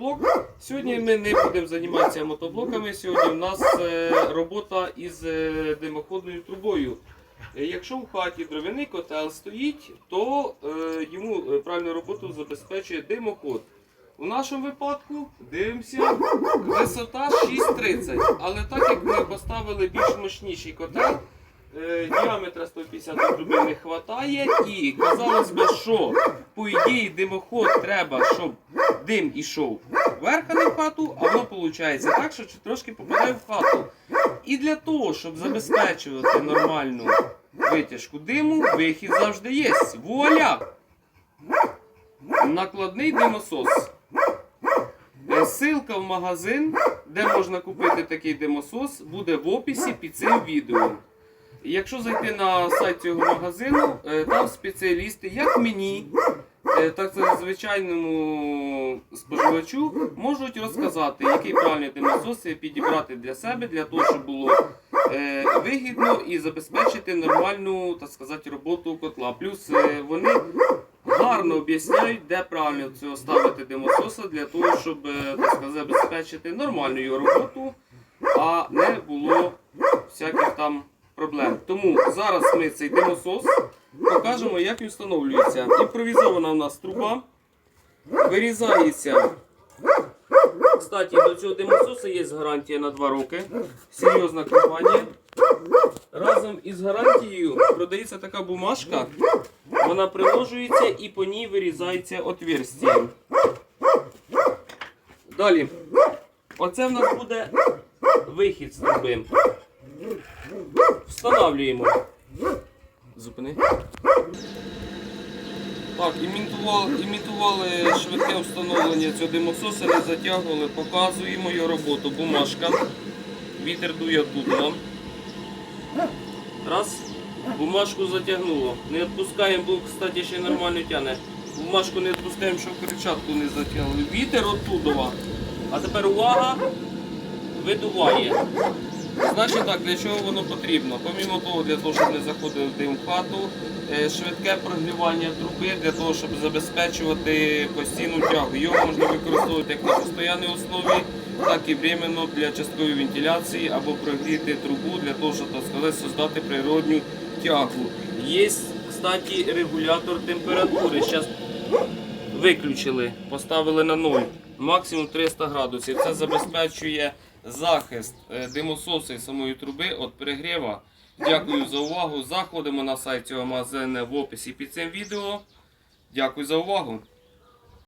мотоблок. Сьогодні ми не будемо займатися мотоблоками. Сьогодні в нас е, робота із е, димоходною трубою. Е, Якщо в хаті дровяний котел стоїть, то йому правильну роботу забезпечує димоход. У нашому випадку дивимося висота 6,30. Але так як ми поставили більш мощніший котел, діаметра 150 труби не вистачає, і казалось би, що по ідеї димоход треба, щоб дим ішов вверх, а не в хату, а воно виходить так, що трошки попадає в хату. І для того, щоб забезпечувати нормальну витяжку диму, вихід завжди є. Вуаля! Накладний димосос. Е, Ссылка в магазин, де можна купити такий димосос, буде в описі під цим відео. Якщо зайти на сайт цього магазину, е, там спеціалісти, як мені, так і звичайному споживачу, можуть розказати, який правильний димосос підібрати для себе, для того, щоб було е, вигідно і забезпечити нормальну так сказати, роботу котла. Плюс е, вони гарно об'ясняють, де правильно цього ставити димососа для того, щоб е, так сказати, забезпечити нормальну його роботу, а не було всяких там проблем. Тому зараз ми цей димосос покажемо, як він встановлюється. Імпровізована у нас труба, вирізається. Кстати, до цього димососа є гарантія на 2 роки. Серйозна компанія. Разом із гарантією продається така бумажка. Вона приложується і по ній вирізається отверстие. Далі. Оце в нас буде вихід з труби. Встановлюємо. Зупини. Так, імітували, імітували швидке встановлення цього димососа, не затягували, показуємо його роботу. Бумажка. Вітер дує нам. Раз. Бумажку затягнуло. Не відпускаємо, бо, кстати, ще нормально тягне. Бумажку не відпускаємо, щоб кричатку не затягнули. Вітер оттудова. А тепер увага. Видуває. Значить так, для чого воно потрібно? Помімо того, для того, щоб не заходив дим в хату, е, швидке прогрівання труби для того, щоб забезпечувати постійну тягу. Його можна використовувати як на постійній основі, так і временно для часткової вентиляції або прогріти трубу для того, щоб создати природню тягу. Є, кстати, регулятор температури. Зараз виключили, поставили на 0, максимум 300 градусів. Це забезпечує захист е, димососа і самої труби від перегріва. Дякую за увагу. Заходимо на сайт цього магазину в описі під цим відео. Дякую за увагу.